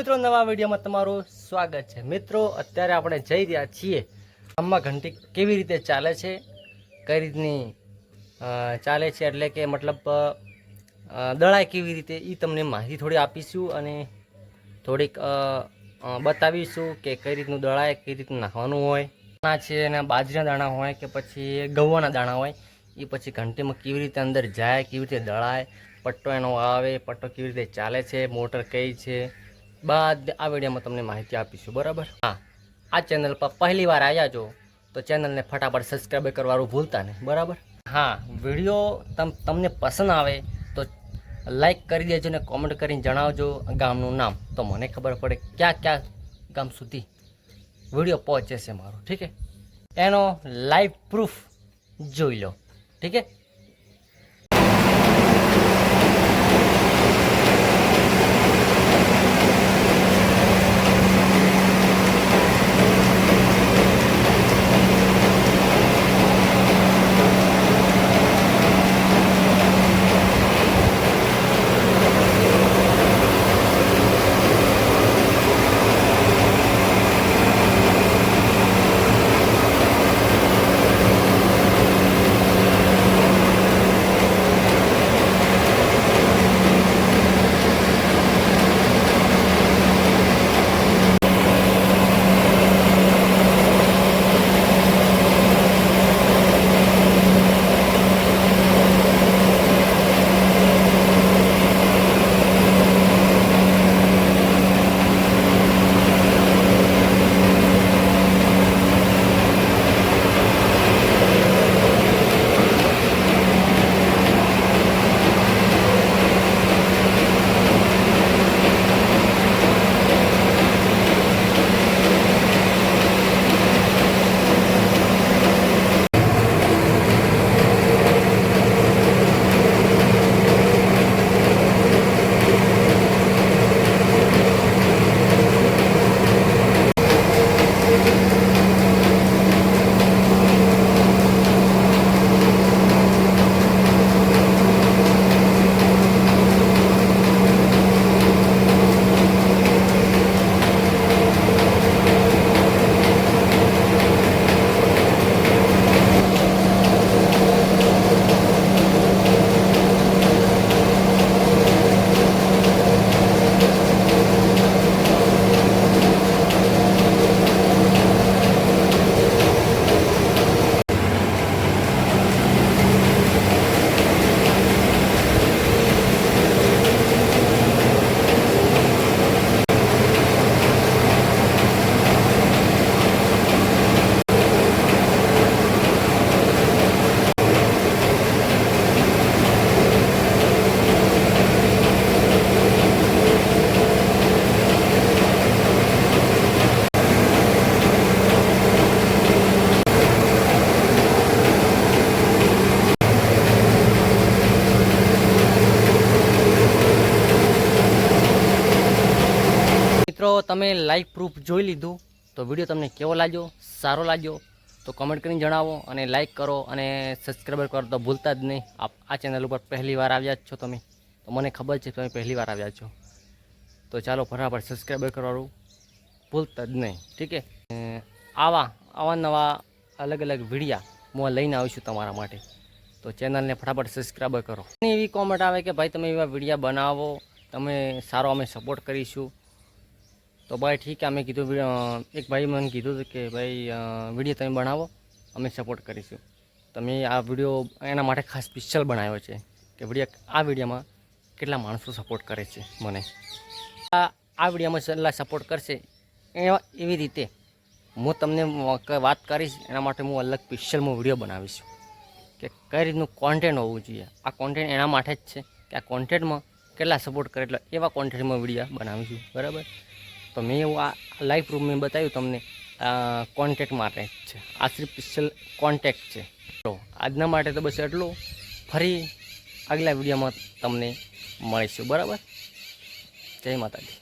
મિત્રો, નવા વિડીયોમાં તમારું સ્વાગત છે. મિત્રો, અત્યારે આપણે જઈ રહ્યા છીએ. ગામમાં ઘંટી કેવી રીતે ચાલે છે? કઈ રીતની ચાલે છે? એટલે કે મતલબ દળાય કેવી રીતે? એ તમને માહિતી થોડી આપીશું અને થોડીક બતાવીશું કે કઈ રીતનું દળાય, કઈ રીતનું નાખવાનું હોય, દાણા છે અને બાજરીના દાણા હોય કે પછી ગૌવાના દાણા હોય એ પછી ઘંટીમાં કેવી રીતે અંદર જાય, કેવી રીતે દળાય, પટ્ટો એનો આવે, પટ્ટો કેવી રીતે ચાલે છે, મોટર કઈ છે બધા આ વિડીયોમાં તમને માહિતી આપીશું, બરાબર? હા. આ ચેનલ પર પહેલી વાર આવ્યા છો, તો ચેનલને ફટાફટ સબસ્ક્રાઈબ કરવાનું ભૂલતા નહીં, બરાબર? હા, વીડિયો તમ, તમને પસંદ આવે, તો લાઈક કરી દેજો ને કોમેન્ટ કરીને જણાવજો ગામનું નામ. તો મને ખબર પડે ક્યાં ક્યાં ગામ સુધી વીડિયો પહોંચે છે મારો, ઠીક છે? એનો લાઈવ પ્રૂફ જોઈ લો, ઠીક છે? તમે લાઈવ પ્રૂફ જોઈ લીધું, તો વીડિયો તમને કેવો લાગ્યો, સારો લાગ્યો, તો કમેન્ટ કરીને જણાવો અને લાઈક કરો અને સબસ્ક્રાઈબર કરો તો ભૂલતા જ નહીં. આપ આ ચેનલ ઉપર પહેલી વાર આવ્યા જ છો તમે, તો મને ખબર છે તમે પહેલી વાર આવ્યા છો. તો ચાલો બરાબર સબસ્ક્રાઈબર કરવાનું ભૂલતા જ નહીં, ઠીક આવા આવા નવા અલગ અલગ વિડીયા હું લઈને આવીશું તમારા માટે. તો ચેનલને ફટાફટ સબસ્ક્રાઈબર કરો. એવી કોમેન્ટ આવે કે, ભાઈ, તમે એવા વિડીયા બનાવો, તમે સારો અમે સપોર્ટ કરીશું. તો ભાઈ ઠીક અમે કીધું એક ભાઈ મને કીધું હતું કે ભાઈ વીડિયો તમે બનાવો, અમે સપોર્ટ કરીશું. તમે આ વીડિયો એના માટે ખાસ સ્પેશિયલ બનાવ્યો છે કે વીડિયો આ વિડીયોમાં કેટલા માણસો સપોર્ટ કરે છે મને. આ આ વિડીયોમાં છેલ્લા સપોર્ટ કરશે એવા એવી રીતે હું તમને વાત કરીશ, એના માટે હું અલગ સ્પેશિયલ હું વીડિયો બનાવીશ. કે કઈ રીતનું કોન્ટેન્ટ હોવું જોઈએ? આ કોન્ટેન્ટ એના માટે જ છે કે આ કોન્ટેન્ટમાં કેટલા સપોર્ટ કરે, એટલે એવા કોન્ટેન્ટમાં વીડિયો બનાવીશું. બરાબર? તો મેં એવું આ લાઈવ રૂમ મેં બતાવ્યું તમને કોન્ટેક્ટ માટે જ છે. આ સિર્ફ સ્પેશિયલ કોન્ટેક્ટ છે. તો આજના માટે તો બસ એટલું. ફરી આગલા વિડીયોમાં તમને મળીશું. બરાબર? જય માતાજી.